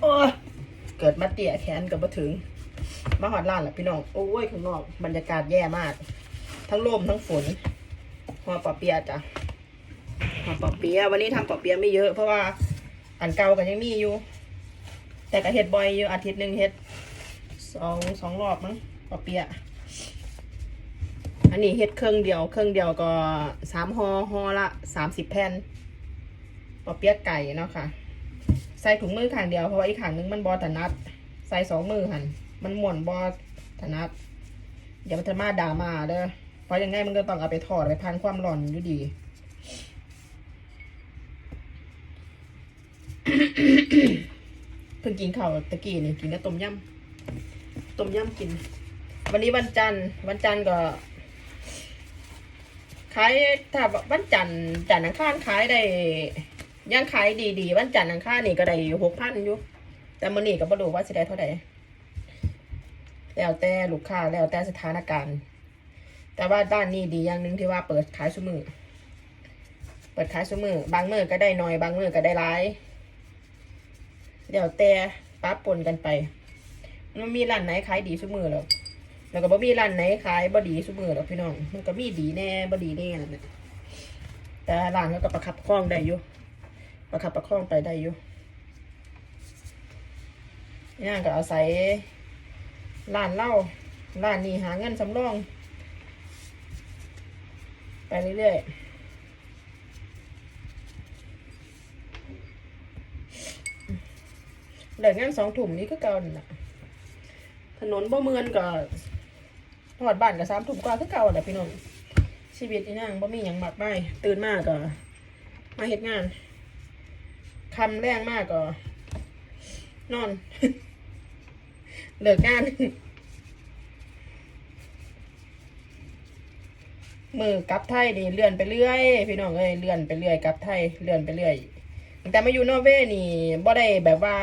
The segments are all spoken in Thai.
โอ้เกิดมาเตี่ยแขนกับมาถึง มาหอดร้านแหละพี่น้อง โอ้ยข้างนอกบรรยากาศแย่มาก ทั้งลมทั้งฝนหัวปอเปียะจ้ะหัวปอเปียะวันนี้ทำปอเปียะไม่เยอะ เพราะว่าอันเก่ากันยังมีอยู่ แต่ก็เฮ็ดบ่อยอยู่อาทิตย์หนึ่งเฮ็ดสองสองรอบมั้งปอเปียะอันนี้เฮ็ดเครื่องเดียว เครื่องเดียวก็สามห่อห่อละสามสิบแผ่น ปอเปียะไก่เนาะค่ะ ใส่ถุงมือข้างเดียวเพราะว่าอีกข้างนึงมันบอถนัด ใส่สองมือหันมันหม่วนบอถนัดอย่ามันจะมาด่ามาเด้อเพราะยังไงมันก็ต้องเอาไปทอดไปพันความร้อนอยู่ดีเพิ่งกินข้าวตะกี้นี่กินกับต้มยำต้มยำกิน วันนี้วันจันทร์วันจันทร์ก็ขายถ้าวันจันทร์จันทร์อังคารขายได้ ยังขายดีๆวันจันทร์อังคารนี่ก็ได้หกพันอยู่ แต่มื้อนี้ก็บ่รู้ว่าสิได้เท่าใดแล้วแต่ลูกค้าแล้วแต่สถานการณ์ แต่ว่าด้านนี้ดีอย่างหนึ่งที่ว่าเปิดขายซุมือเปิดขายซุมือบางมือก็ได้น้อย บางมือก็ได้หลายเดี๋ยวแต่ป้าปนกันไปมันมีร้านไหนขายดีซุมือหรอกแล้วก็บ่มีร้านไหนขายบ่ดีซุมือหรอกพี่น้อง มันก็มีดีแน่บ่ดีแน่นั่นแหละแต่ร้านเขาก็ประคับประคองได้อยู่ ประคับประคองไปได้อยู่ย่างก็เอาศัยร้านเหล้าร้านนี้หาเงินสำรอง ไปเรื่อยๆเลิกงานสองถุ่มนี้ก็เก่าน่ะ ถนนบ่เมือนก็หอดบ้านกับสามถุ่มกว่าก็เก่าแหละพี่น้องชีวิตนี่นั่งบ่มีหยังมากมายตื่นมากก็มาเฮ็ดงาน คำแรงมากก็ นอน เลิกงานมือกับไทยนี่เลื่อนไปเรื่อย พี่น้องเอ้ยเลื่อนไปเรื่อยกับไทยเลื่อนไปเรื่อยแต่มาอยู่นอร์เวย์นี่บ่ได้แบบว่า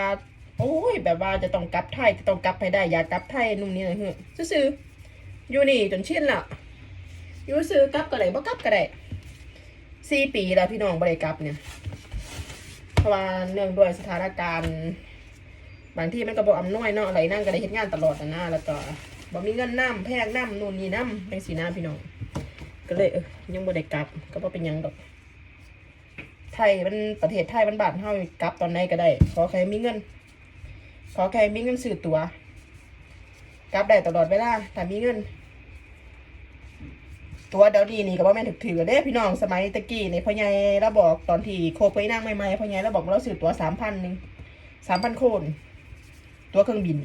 โอ้ย แบบว่าจะต้องกลับไทยจะต้องกลับให้ได้อยากกลับไทยนู่นนี่เลยเฮ้ยซื่ออยู่นี่จนชินละอยู่ซื้อกลับก็ได้บ่กลับก็ได้สี่ปีแล้วพี่น้องบ่ได้กลับเนี่ย เพราะว่าเนื่องด้วยสถานการณ์ บางที่มันก็บอกอำนวยเนาะอะไรนั่งก็ได้เฮ็ดงานตลอดนะนะแล้วก็บ่มีเงินน้ำแพงน้ำนู่นนี่น้ำเป็นสีน้ำพี่น้องก็เลยเออยังบ่ได้กลับ ก็บ่เป็นยังดอกไทยมันประเทศไทยมันบาทเฮากลับตอนไหนก็ได้ขอแค่มีเงิน ขอแค่มีเงินซื้อตั๋วกลับได้ตลอดเวลาถ้ามีเงิน ตัวเดียวหนีนี่ก็บ่แม่นถึกถือเด้พี่น้องสมัยตะกี้ในพ่อใหญ่เราบอกตอนที่โคไปนั่งใหม่ๆพ่อใหญ่เราบอกว่าเราซื้อตัวสามพันหนึ่งสามพันโคน ตัวเครื่องบิน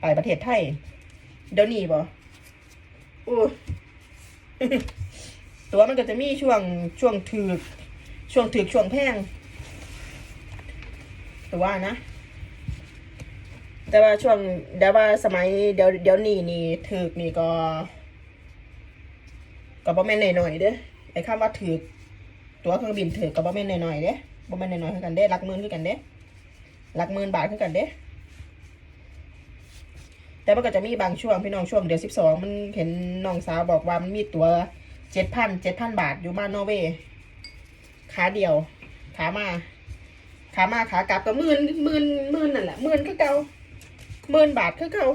ไปประเทศไทย เดี๋ยวนี้บ่อู้ตัวมันก็จะมีช่วงช่วงถือกช่วงถือกช่วงแพงแต่ว่านะ แต่ว่าช่วงเดี๋ยวว่าสมัยเดี๋ยวเดี๋ยวนี้นี่ถือกนี่ก็ ก็บ่แม่นหน่อยๆเด้อไอ้คำว่าถือตัวเครื่องบินถือก็บ่แม่นหน่อยๆเด้บ่แม่นหน่อยๆคือกันเด้หลักหมื่นคือกันเด้หลักหมื่นบาทคือกันเด้แต่มันก็จะมีบางช่วงพี่น้องช่วงเดือนสิบสองมันเห็นน้องสาวบอกว่ามันมีตัวเจ็ดพันเจ็ดพันบาทอยู่บ้านนอร์เวย์ขาเดียว ขามา ขามาขากลับก็หมื่นหมื่นหมื่นนั่นแหละหมื่นคือเก่าหมื่นบาทคือเก่า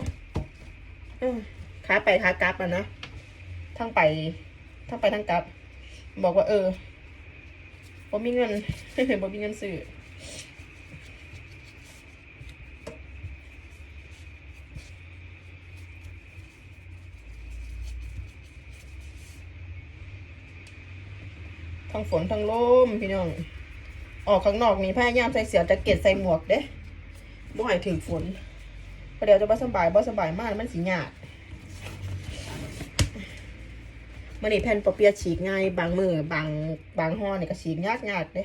ขาไปขากลับอะนะทั้งไป ถ้าไปทางกลับ บอกว่า เออบ่มีเงินบ่มีเงินซื้อทั้งฝนทั้งลมพี่น้อง ออกข้างนอกนี่พยายามใส่เสื้อแจ็คเก็ตใส่หมวกเด้บ่ให้ถึงฝนประเดี๋ยวจะบ่สบายบ่สบายมากมันสิยาก มันนี่แผ่นปอเปียะฉีกง่าย บางมือบางบางห่อนี่ก็ฉีกยากยากเด้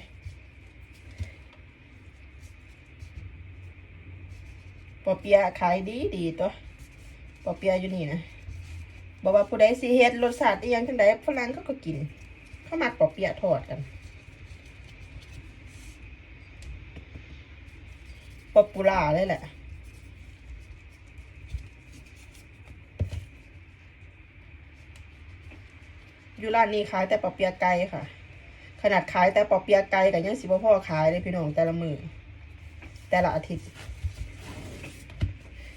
ปอเปียะขายดีดีตัวปอเปียะอยู่นี่นะบอกว่าผู้ใดสิเฮ็ดรสชาติยังจังใดฝรั่งเขาก็กิน เขามักปอเปียะทอดกันป๊อปปูล่าเลยแหละ อยู่ร้านนี้ขายแต่ปอเปียะไก่ค่ะ ขนาดขายแต่ปอเปียะไก่กับยังสิบพ่อขายเลยพี่น้องแต่ละมือแต่ละอาทิตย์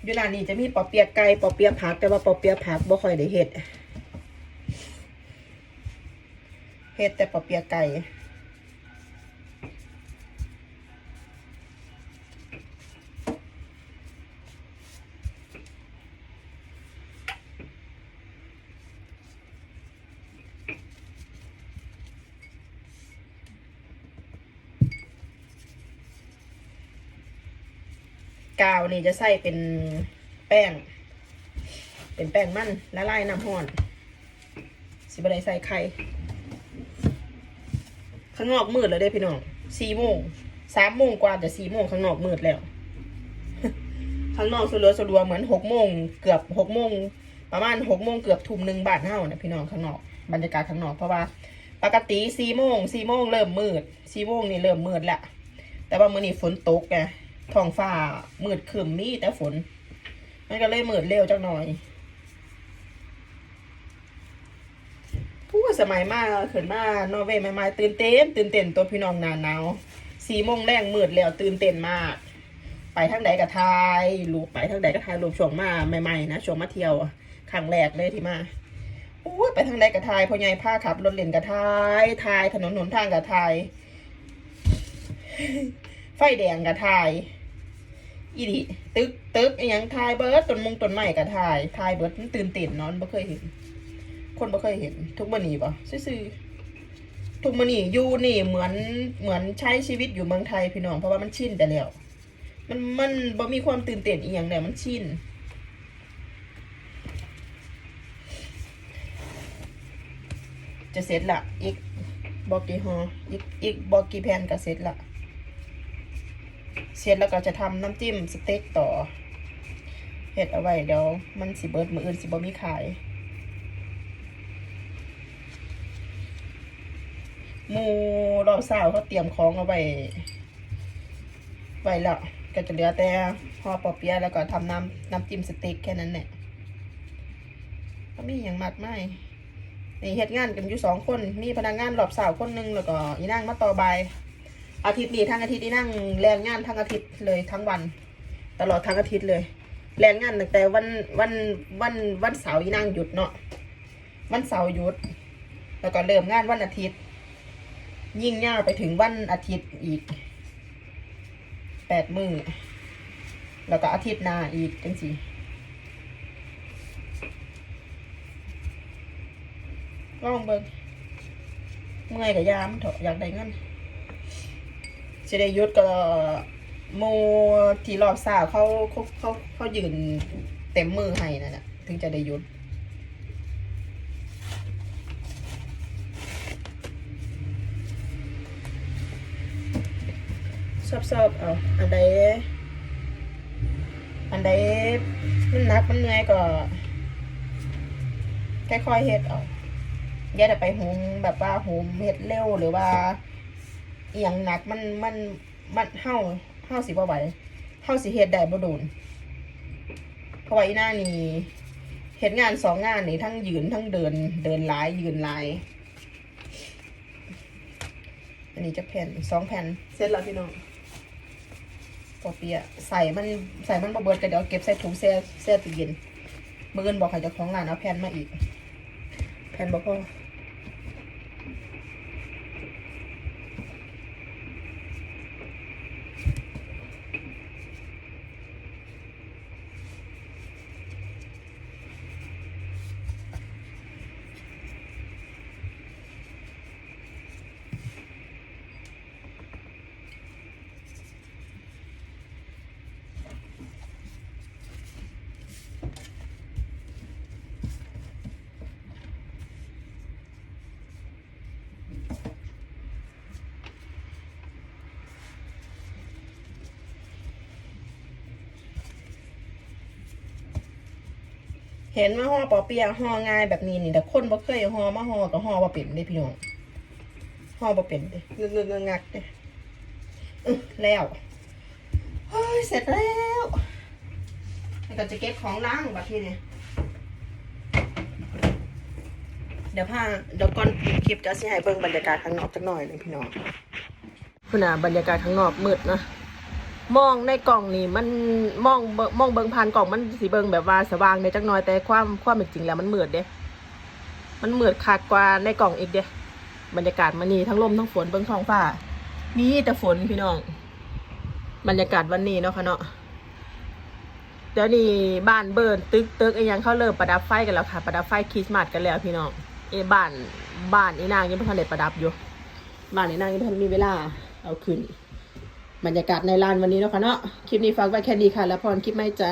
อยู่ร้านนี้จะมีปอเปียะไก่ปอเปียะผักแต่ว่าปอเปียะผักบ่ค่อยได้เห็ดเห็ดแต่ปอเปียะไก่ กาวนี่จะใส่เป็นแป้ง เป็นแป้งมันละลายน้ำห้อน สิบอะไรใส่ไข่ ข้างนอกมืดแล้วเด้พี่น้องสี่โมงสามโมงกว่าจะสี่โมงข้างนอกมืดแล้ว ข้างนอกสลัวสลัวเหมือนหกโมงเกือบหกโมงประมาณหกโมงเกือบทุ่มหนึ่งบาทเท่านะพี่น้องข้างนอกบรรยากาศข้างนอกเพราะว่า ปกติสี่โมงสี่โมงเริ่มมืดสี่โมงนี่เริ่มมืดแล้วแต่ว่ามื้อนี้ฝนตกไง ท้องฟ้ามืดครึมมีแต่ฝน มันก็เลยมืดเร็วจังหน่อยผู้สมัยมากขึ้นมานอร์เวย์ใหม่ๆตื่นเต้นตื่นเต้นตัวพี่น้องหนาหนาวสี่โมงแรงมืดแล้วตื่นเต้นมาก ไปทางใดก็ทายรูปไปทางใดก็ทายรูปช่วงมาใหม่ๆนะช่วงมาเที่ยวครั้งแรกเลยที่มาโอ้ไปทางใดก็ทายพ่อใหญ่ผ้าขับรถเล่นก็ทายทายถนนหนทางก็ทาย ไฟแดงก็ทาย อีดิตึกตึกอหยังทายเบิร์ดต้นมงต้นไม้ก็ทายทายเบิร์ดมันตื่นเต้นเนอนบ่เคยเห็น คนบ่เคยเห็น ทุกมื้อนี้บ่ซื่อๆทุกมื้อนี้อยู่นี่เหมือนเหมือนใช้ชีวิตอยู่เมืองไทยพี่น้องเพราะว่ามันชินไปแล้ว มันมันบ่มีความตื่นเต้นอีหยังแล้วมันชินจะเสร็จละอีกบอกกี่ฮออีกอีกบอกกี่แผ่นก็เสร็จละ ร็จแล้วก็จะทำน้ำจิ้มสเต็กต่อเห็ดเอาไว้เดี๋ยวมันสิเบิดมืออื่นสิบ่มีขายหมูรอบสาวเขาเตรียมของเอาไว้ไว้แล้วก็จะเหลือแต่ห่อปอเปี๊ยะแล้วก็ทำน้ำน้ำจิ้มสเต็กแค่นั้นแหละก็มีอย่างมากไม่นี่เฮ็ดงานกันอยู่สองคน มีพนักงานรอบสาวคนหนึงแล้วก็อีนั่งมาต่อใบาย อาทิตย์นี้ทั้งอาทิตย์นี้นั่งแรงงานทั้งอาทิตย์เลยทั้งวัน ตลอดทั้งอาทิตย์เลย แรงงานตั้งแต่วันวันวันวันเสาร์อีนั่งหยุดเนาะวันเสาร์หยุด แล้วก็เริ่มงานวันอาทิตย์ ยิ่งยาวไปถึงวันอาทิตย์อีกแปดมือแล้วก็อาทิตย์หน้าอีกจังสิลองเบิ่งเมื่อยกับยามเถอะอยากได้เงิน สิได้ยุดก็โมที่รอบสาวเขาเขาเขาเขายืนเต็มมือให้นั่นแหละถึงจะได้ยุดชอบชอบเอาอันใดอันใดมันนักมันเหนื่อยก็ค่อยๆเฮ็ดเอาอย่าได้ไปหุมแบบว่าหุมเฮ็ดเร็วหรือว่า อหย่างหนักมันมันมันเฮาเฮาสิบ่ไหวเฮาสิเฮ็ดได้บ่โดนเพราะว่าอีหน้านี่เฮ็ดงานสองงานนี่ทั้งยืนทั้งเดินเดินหลายยืนหลาย อันนี้จะแผ่นสองแผ่นเสร็จแล้วพี่น้องปอเปียะใส่มันใส่มันบ่เบิดก็เดี๋ยวเก็บใส่ถุงแช่แช่ตู้เย็นมื้ออื่นบอกให้เจ้าของร้านเอาแผ่นมาอีก แผ่นบ่พอ เห็นว่าห่อปอเปียะห่อง่ายแบบนี้นี่แต่คนบ่เคยห่อมาห่อกับห่อบ่เป็นเด้พี่น้องห่อบ่เป็นเด้งึกงึกงักเด้อแล้วเฮ้ยเสร็จแล้วแล้วก็จะเก็บของล้างบัดทีนี้ดี๋ยวพาเดี๋ยวก่อนปิดคลิปจะสิให้เบิ่งบรรยากาศข้างนอกจักหน่อยหนึงพี่น้องคุณน่ะบรรยากาศข้างนอกมืดนะ มองในกล่องนี่มันมองเบิ่งมองเบิงผ่านกล่องมันสิเบิงแบบว่าสว่างในจักหน่อยแต่ความความเป็นจริงแล้วมันมืดเด้ มันมืดคักกว่าในกล่องอีกเด้บรรยากาศมันนี่ทั้งลมทั้งฝนเบิงท้องฟ้ามีแต่ฝนพี่น้อง บรรยากาศวันนี้เนาะค่ะเนาะเดี๋ยวนี้บ้านเบิร์นตึกตึกไอ้ยังเขาเริ่มประดับไฟกันแล้วค่ะประดับไฟคริสต์มาสกันแล้วพี่น้องเอยบ้านบ้านอีนางยังไม่ทันได้ประดับอยู่บ้านอีนางยังไม่ทันมีเวลาเอาขึ้น บรรยากาศในลานวันนี้เนาะค่ะเนาะคลิปนี้ฝากไว้แค่นี้ค่ะ แล้วพรคลิปไม่จ้า